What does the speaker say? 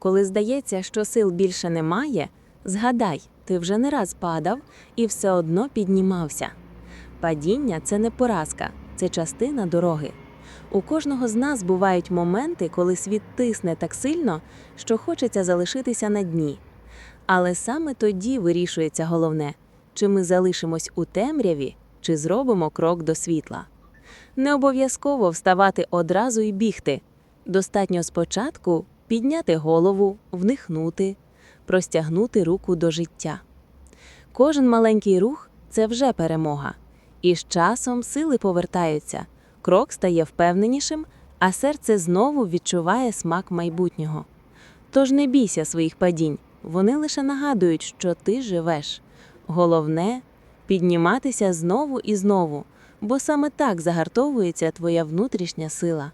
Коли здається, що сил більше немає, згадай, ти вже не раз падав і все одно піднімався. Падіння це не поразка, це частина дороги. У кожного з нас бувають моменти, коли світ тисне так сильно, що хочеться залишитися на дні. Але саме тоді вирішується головне, чи ми залишимось у темряві, чи зробимо крок до світла. Не обов'язково вставати одразу і бігти. Достатньо спочатку підняти голову, вдихнути, простягнути руку до життя. Кожен маленький рух це вже перемога. І з часом сили повертаються, крок стає впевненішим, а серце знову відчуває смак майбутнього. Тож не бійся своїх падінь, вони лише нагадують, що ти живеш. Головне підніматися знову і знову, бо саме так загартовується твоя внутрішня сила.